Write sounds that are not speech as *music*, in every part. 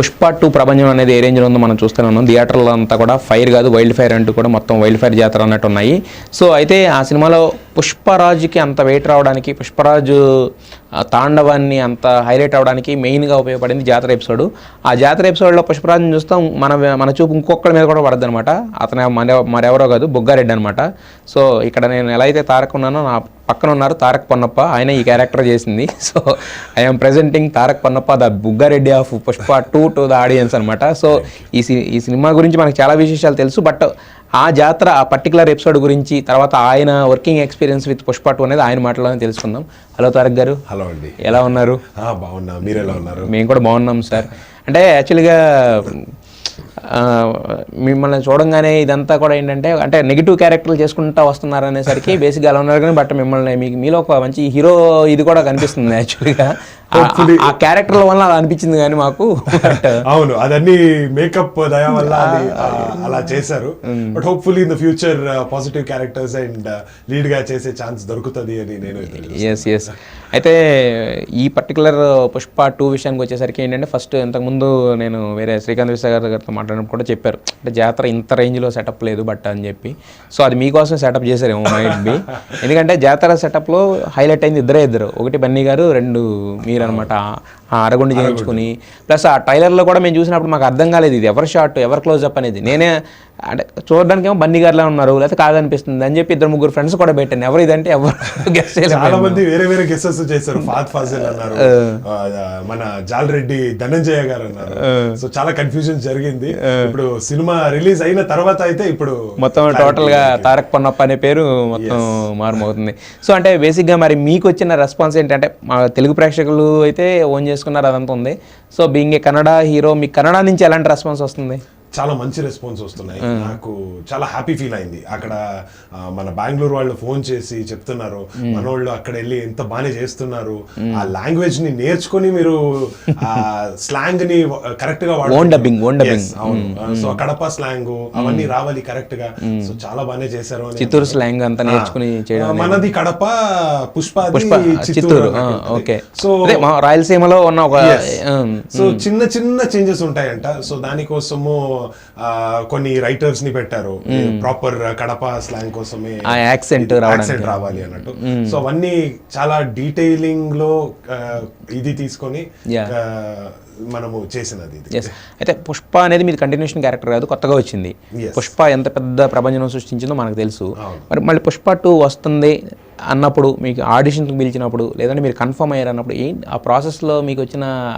Pushpa two ప్రపంచం అనేది ఏ రేంజ్లో ఉందో మనం చూస్తూనే ఉన్నాం. థియేటర్లో అంతా కూడా ఫైర్ కాదు వైల్డ్ ఫైర్ అంటూ కూడా మొత్తం వైల్డ్ ఫైర్ జాతర అన్నట్టు ఉన్నాయి. సో అయితే ఆ సినిమాలో పుష్పరాజుకి అంత వెయిట్ రావడానికి పుష్పరాజు తాండవాన్ని అంత హైలైట్ అవడానికి మెయిన్గా ఉపయోగపడింది జాతర ఎపిసోడ్ ఆ జాతర ఎపిసోడ్లో పుష్పరాజుని చూస్తాం మన మన చూపు ఇంకొకరి మీద కూడా పడద్దు అనమాట అతను మన మరెవరో కాదు బొగ్గారెడ్డి అనమాట సో ఇక్కడ నేను ఎలా అయితే తారక్ ఉన్నానో నా పక్కన ఉన్నారు తారక్ పొన్నప్ప ఆయన ఈ క్యారెక్టర్ చేసింది. *laughs* So I'm presenting Tarak Ponnappa the Buggareddy of Pushpa two to the audience అనమాట సో ఈ సి- ఈ సినిమా గురించి మనకు చాలా విశేషాలు తెలుసు బట్ ఆ జాతర ఆ పర్టికులర్ ఎపిసోడ్ గురించి తర్వాత ఆయన working experience with Pushpa two అనేది ఆయన మాటలోనే తెలుసుకుందాం. హలో తారక్ గారు. హలో అండి. ఎలా ఉన్నారు? బాగున్నా. మీరు ఎలా ఉన్నారు? మేము కూడా బాగున్నాం సార్. అంటే యాక్చువల్గా మిమ్మల్ని చూడంగానే ఇదంతా కూడా ఏంటంటే అంటే నెగిటివ్ క్యారెక్టర్లు చేసుకుంటా వస్తున్నారు అనేసరికి బేసిక్గా అలా ఉన్నారు కానీ బట్ మిమ్మల్ని మీకు మీలో ఒక మంచి హీరో ఇది కూడా కనిపిస్తుంది యాక్చువల్గా ఆ క్యారెక్టర్ల వల్ల అలా అనిపించింది కానీ మాకు. *laughs* అవును అదన్నీ మేకప్ దయా వల్ల అలా చేశారు. But hopefully in the future positive characters and లీడ్గా చేసే ఛాన్స్ దొరుకుతుంది అని నేను ఎస్ ఎస్ అయితే ఈ పర్టికులర్ పుష్ప టూ విషయానికి వచ్చేసరికి ఏంటంటే ఫస్ట్ ఇంతకుముందు నేను వేరే శ్రీకాంత్ విశ్వ గారి గారితో మాట్లాడినప్పుడు కూడా చెప్పారు. అంటే జాతర ఇంత రేంజ్లో సెటప్ లేదు బట్ అని చెప్పి. సో అది మీకోసం సెటప్ చేశారేమో మైట్ బి *laughs* ఎందుకంటే జాతర సెటప్లో హైలైట్ అయింది ఇద్దరే ఇద్దరు. ఒకటి బన్నీ గారు రెండు మీరు అనమాట అరగుండి చేయించుకుని ప్లస్ ఆ ట్రైలర్లో కూడా మేము చూసినప్పుడు మాకు అర్థం కాలేదు ఇది ఎవరి షాట్ ఎవరి క్లోజ్అప్ అనేది. నేనే అంటే చూడడానికి ఏమో బన్నీ గారిలా ఉన్నారు లేకపోతే కాదనిపిస్తుంది అని చెప్పి ఇద్దరు ముగ్గురు ఫ్రెండ్స్ కూడా పెట్టాను. ఎవరు ఇదంటే ఎవరు *laughs* గెస్ట్ చాలా మంది వేరే వేరే గెసెస్ చేశారు. ఫాద్ ఫాజిల్ అన్నారు ఆ, మన జాల్ రెడ్డి ధనంజయ గారు అన్నారు. సో చాలా కన్ఫ్యూజన్ జరిగింది. ఇప్పుడు సినిమా రిలీజ్ అయిన తర్వాత అయితే ఇప్పుడు మొత్తం టోటల్గా తారక్ పన్నప్ప అనే పేరు మొత్తం మారుమవుతుంది. సో అంటే బేసిక్గా మరి మీకు వచ్చిన రెస్పాన్స్ ఏంటంటే మా తెలుగు ప్రేక్షకులు అయితే ఓన్ చేసుకున్నారు అదంతా ఉంది. So being a Kannada hero మీకు కన్నడ నుంచి ఎలాంటి రెస్పాన్స్ వస్తుంది? చాలా మంచి రెస్పాన్స్ వస్తున్నాయి. నాకు చాలా హ్యాపీ ఫీల్ అయింది. అక్కడ మన బెంగళూరు వాళ్ళు ఫోన్ చేసి చెప్తున్నారు. మన వాళ్ళు అక్కడ వెళ్ళి ఎంత బాగానే చేస్తున్నారు. ఆ లాంగ్వేజ్ని నేర్చుకొని మీరు ఆ స్లాంగ్ని కరెక్ట్గా అవును. సో కడప స్లాంగ్ అవన్నీ రావాలి కరెక్ట్గా సో చాలా బాగానే చేశారు చిత్తూరు స్లాంగ్ అంతా నేర్చుకుని మనది కడప పుష్ప చిత్తూరు ఓకే. సో రాయలసీమలో ఉన్న ఒక సో చిన్న చిన్న చేంజెస్ ఉంటాయంట. సో దానికోసము కొన్ని రైటర్స్ని పెట్టారు. ప్రాపర్ కడప స్లాంగ్ కోసమే ఆ యాక్సెంట్ accent రావాలి అన్నట్టు. సో అవన్నీ చాలా డీటెయిలింగ్లో ఇది తీసుకొని మనము చేసినది అయితే పుష్ప అనేది మీది కంటిన్యూషన్ క్యారెక్టర్ కాదు కొత్తగా వచ్చింది. పుష్ప ఎంత పెద్ద ప్రపంచం సృష్టించిందో మనకు తెలుసు. మరి మళ్ళీ పుష్ప టూ వస్తుంది. అన్నప్పుడు మీకు ఆడిషన్కి పిలిచినప్పుడు లేదంటే మీరు కన్ఫర్మ్ అయ్యారు అన్నప్పుడు ఏంటి ఆ ప్రాసెస్లో మీకు వచ్చిన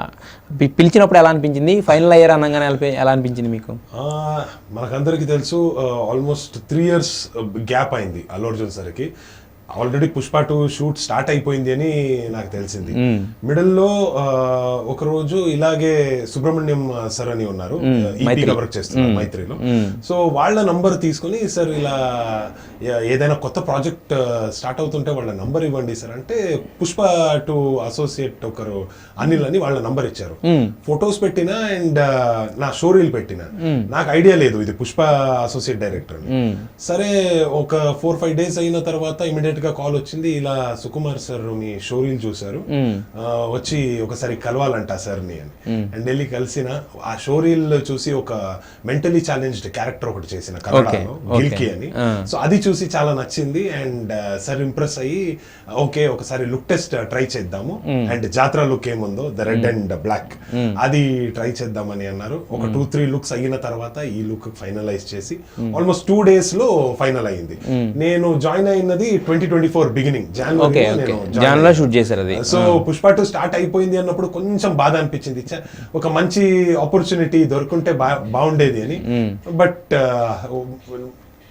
పిలిచినప్పుడు ఎలా అనిపించింది? ఫైనల్ అయ్యారు అనగానే ఎలా- ఎలా అనిపించింది మీకు? మనకందరికీ తెలుసు ఆల్మోస్ట్ త్రీ ఇయర్స్ గ్యాప్ అయింది అల్లు అర్జున్ సరికి. Already Pushpa two shoot start అయిపోయింది అని నాకు తెలిసింది. మిడిల్లో ఒక రోజు ఇలాగే సుబ్రహ్మణ్యం సార్ అని ఉన్నారు. ఈపీగా వర్క్ చేస్తున్నారు మైత్రిలో. సో వాళ్ళ నంబర్ తీసుకొని సార్ ఇలా ఏదైనా కొత్త ప్రాజెక్ట్ స్టార్ట్ అవుతుంటే వాళ్ళ నంబర్ ఇవ్వండి సార్ అంటే పుష్ప టూ అసోసియేట్ ఒకరు అనిల్ అని వాళ్ళ నంబర్ ఇచ్చారు. ఫొటోస్ పెట్టిన అండ్ నా షోరీల్ పెట్టిన. నాకు ఐడియా లేదు ఇది పుష్ప అసోసియేట్ డైరెక్టర్ సరే ఒక ఫోర్ ఫైవ్ డేస్ అయిన తర్వాత ఇమీడియట్ గా కాల్ వచ్చింది. ఇలా సుకుమార్ సార్ మీ షోరీల్ చూసారు వచ్చి ఒకసారి కలవాలంట సార్ అని. అండ్ వెళ్ళి కలిసిన ఆ షోరీల్ చూసి ఒక మెంటలీ ఛాలెంజ్డ్ క్యారెక్టర్ ఒకటి చేసిన కన్నడలో గిల్కి అని. సో అది చూసి చాలా నచ్చింది. అండ్ సార్ ఇంప్రెస్ అయ్యి ఓకే ఒకసారి లుక్ టెస్ట్ ట్రై చేద్దాము. అండ్ జాత్ర లుక్ ఏముందో ద రెడ్ అండ్ బ్లాక్. అది ట్రై చేద్దామని అన్నారు. ఒక టూ త్రీ లుక్స్ అయిన తర్వాత ఈ లుక్ ఫైనలైజ్ చేసి ఆల్మోస్ట్ టూ డేస్లో ఫైనల్ అయింది. నేను జాయిన్ అయినది twenty twenty four beginning okay okay జాన్లో shoot చేశారు అది. సో పుష్ప టూ స్టార్ట్ అయిపోయింది అన్నప్పుడు కొంచెం బాధ అనిపించింది. ఒక మంచి ఆపర్చునిటీ దొరుకుంటే బాగుండేది అని. బట్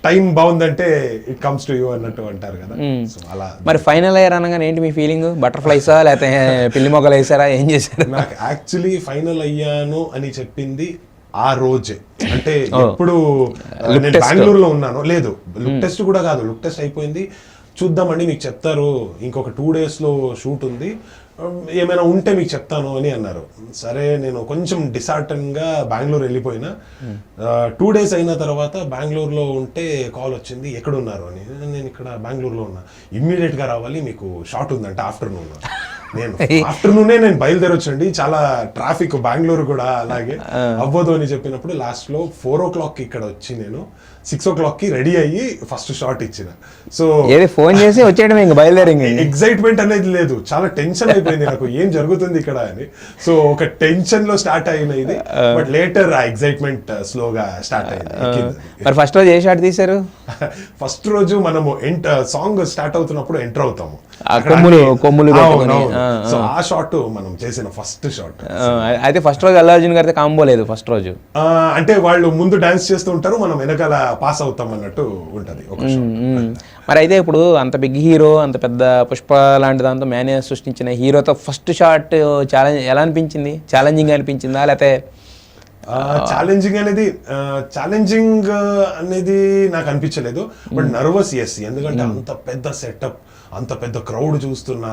టైం బాగుందంటే ఇట్ కమ్స్ టు యూ అన్నట్టు అంటారు కదా. సో అలా మరి ఫైనల్ అయ్యారు అనగానే ఏంటి మీ ఫీలింగ్ బటర్ఫ్లైసా లేకపోతే పిల్లి మొగ్గలు వేసారా ఏం చేశారు? నాకు యాక్చువల్లీ ఫైనల్ అయ్యాను అని చెప్పింది ఆ రోజే. అంటే ఎప్పుడు ఆ, నేను బెంగళూరులో ఉన్నాను. లేదు లుక్ టెస్ట్ కూడా కాదు లుక్ టెస్ట్ అయిపోయింది. చూద్దామండి మీకు చెప్తారు. ఇంకొక టూ డేస్లో షూట్ ఉంది. ఏమైనా ఉంటే మీకు చెప్తాను అని అన్నారు. సరే నేను కొంచెం డిసార్టన్గా బెంగళూరు వెళ్ళిపోయినా. టూ డేస్ అయిన తర్వాత బెంగళూరులో ఉంటే కాల్ వచ్చింది ఎక్కడ ఉన్నారు అని. నేను ఇక్కడ బెంగళూరులో ఉన్నా. ఇమ్మీడియట్గా రావాలి మీకు షార్ట్ ఉందంట ఆఫ్టర్నూన్. నేను ఆఫ్టర్నూనే నేను బయలుదేరొచ్చండి. చాలా ట్రాఫిక్ బెంగళూరు కూడా అలాగే అవ్వదు అని చెప్పినప్పుడు లాస్ట్లో ఫోర్ ఓ క్లాక్ ఇక్కడ వచ్చి నేను సిక్స్ ఓ క్లాక్కి రెడీ అయ్యి ఫస్ట్ షాట్ ఇచ్చిన. సో ఏది ఫోన్ చేసి వచ్చేయడం ఇంక బయలుదేరి. ఎగ్జైట్మెంట్ అనేది లేదు. చాలా టెన్షన్ అయిపోయింది నాకు. ఏం జరుగుతుంది ఇక్కడ అని. సో ఒక టెన్షన్లో స్టార్ట్ అయిన ఇది. బట్ లేటర్ ఆ ఎగ్జైట్మెంట్ స్లోగా స్టార్ట్ అయింది. మరి ఫస్ట్ రోజు ఏ షాట్ తీశారు? ఫస్ట్ రోజు మనము ఎంట సాంగ్ స్టార్ట్ అవుతున్నప్పుడు ఎంటర్ అవుతాము. కొమ్ములు- కొమ్ములు సో ఆ. షాట్ మనం చేసిన ఫస్ట్ షాట్. అయితే ఫస్ట్ రోజు అల్లు అర్జున్ గారితో కాంబో లేదు ఫస్ట్ రోజు. అంటే వాళ్ళు ముందు డాన్స్ చేస్తూ ఉంటారు మనం వెనకాల పాస్ అవుతాం అన్నట్టు ఉంటది. మరి అయితే ఇప్పుడు అంత బిగ్ హీరో అంత పెద్ద పుష్ప లాంటి దాంతో మేనే సృష్టించిన హీరోతో ఫస్ట్ షాట్ ఛాలెంజ్ ఎలా అనిపించింది? ఛాలెంజింగ్ అనిపించిందా? లేకపోతే ఛాలెంజింగ్ అనేది ఛాలెంజింగ్ అనేది నాకు అనిపించలేదు. బట్ నర్వస్ ఎస్ ఎందుకంటే అంత పెద్ద సెటప్ అంత పెద్ద క్రౌడ్ చూస్తున్న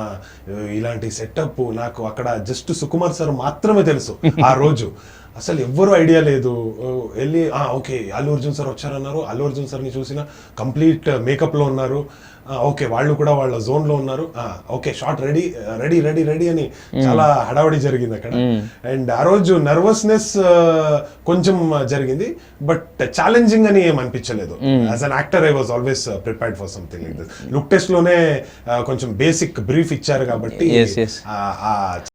ఇలాంటి సెటప్ నాకు అక్కడ జస్ట్ సుకుమార్ సార్ మాత్రమే తెలుసు *laughs* ఆ రోజు. అసలు ఎవ్వరు ఐడియా లేదు. ఆ, వెళ్ళి ఓకే అల్లు అర్జున్ సార్ వచ్చారన్నారు. అల్లు అర్జున్ సార్ని చూసిన కంప్లీట్ మేకప్లో ఉన్నారు ఓకే వాళ్ళు కూడా వాళ్ళ జోన్లో ఉన్నారు okay shot ready ready ready ready అని చాలా హడావడి జరిగింది అక్కడ. అండ్ ఆ రోజు నర్వస్నెస్ కొంచెం జరిగింది. బట్ ఛాలెంజింగ్ అని ఏం అనిపించలేదు. As an actor I was always prepared for something like this look టెస్ట్లోనే కొంచెం బేసిక్ బ్రీఫ్ ఇచ్చారు కాబట్టి